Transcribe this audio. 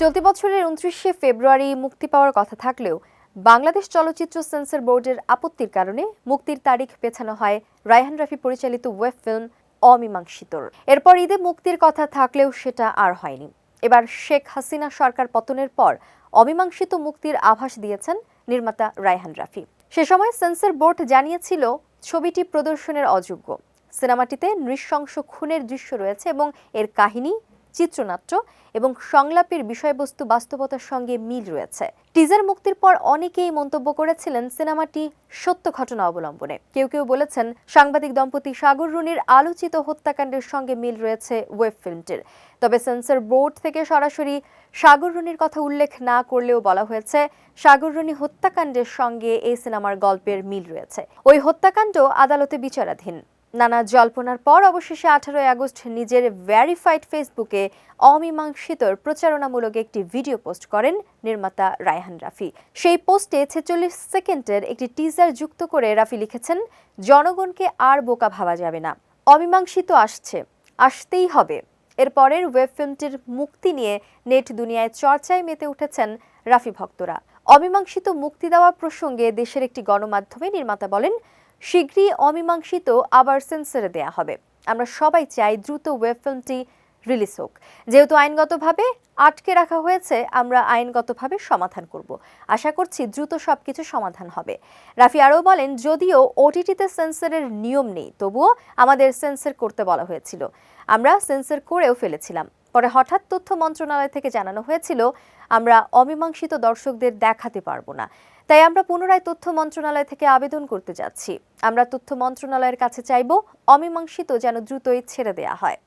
চলতি বছরের উনত্রিশে ফেব্রুয়ারি মুক্তি পাওয়ার কথা থাকলেও বাংলাদেশ চলচ্চিত্র সেন্সর বোর্ডের আপত্তির কারণে মুক্তির তারিখ পেছানো হয় রায়হান রাফি পরিচালিত ওয়েব ফিল্ম অমীমাংসিতর। এরপর ঈদে মুক্তির কথা থাকলেও সেটা আর হয়নি। এবার শেখ হাসিনা সরকার পতনের পর অমীমাংসিত মুক্তির আভাস দিয়েছেন নির্মাতা রায়হান রাফি। সে সময় সেন্সর বোর্ড জানিয়েছিল, ছবিটি প্রদর্শনের অযোগ্য। সিনেমাটিতে নৃশংস খুনের দৃশ্য রয়েছে এবং এর কাহিনী চিত্রনাট্য এবং সংলাপের বিষয়বস্তু বাস্তবতার সঙ্গে মিল রয়েছে। টিজার মুক্তির পর অনেকেই মন্তব্য করেছিলেন সিনেমাটি সত্য ঘটনা অবলম্বনে। কেউ কেউ বলেছেন সাংবাদিক দম্পতি সাগর রুনির আলোচিত হত্যাকাণ্ডের সঙ্গে মিল রয়েছে ওয়েব ফিল্মটির। তবে সেন্সর বোর্ড থেকে সরাসরি সাগর রুনির কথা উল্লেখ না করলেও বলা হয়েছে, সাগর রুনি হত্যাকাণ্ডের সঙ্গে এই সিনেমার গল্পের মিল রয়েছে। ওই হত্যাকাণ্ড আদালতে বিচারাধীন। নানা জল্পনার পর অবশেষে আঠারোই আগস্ট নিজের ভ্যারিফাইড ফেসবুকে অমীমাংসিতর প্রচারণামূলক একটি ভিডিও পোস্ট করেন নির্মাতা রায়হান রাফি। সেই পোস্টে ছেচল্লিশ সেকেন্ডের একটি টিজার যুক্ত করে রাফি লিখেছেন, জনগণকে আর বোকা ভাবা যাবে না। অমীমাংসিত আসছে, আসতেই হবে। এরপরের ওয়েব ফিল্মটির মুক্তি নিয়ে নেট দুনিয়ায় চর্চায় মেতে উঠেছেন রাফি ভক্তরা। অমীমাংসিত মুক্তি দেওয়া প্রসঙ্গে দেশের একটি গণমাধ্যমে নির্মাতা বলেন শীঘ্রই অমীমাংসিত আবার সেন্সরে দেয়া হবে। আমরা সবাই চাই দ্রুত ওয়েব ফিল্মটি রিলিজ হোক। যেহেতু আইনগতভাবে আটকে রাখা হয়েছে, আমরা আইনগতভাবে সমাধান করব। আশা করছি দ্রুত সবকিছু সমাধান হবে। রাফি আরও বলেন, যদিও ওটিটিতে সেন্সরের নিয়ম নেই, তবুও আমাদের সেন্সর করতে বলা হয়েছিল। আমরা সেন্সর করেও ফেলেছিলাম। পরে হঠাৎ তথ্য মন্ত্রণালয় থেকে জানানো হয়েছিল, আমরা অমীমাংসিত দর্শকদের দেখাতে পারব না। তাই আমরা পুনরায় তথ্য মন্ত্রণালয় থেকে আবেদন করতে যাচ্ছি। আমরা তথ্য মন্ত্রণালয়ের কাছে চাইব অমীমাংসিত যেন দ্রুতই ছেড়ে দেয়া হয়।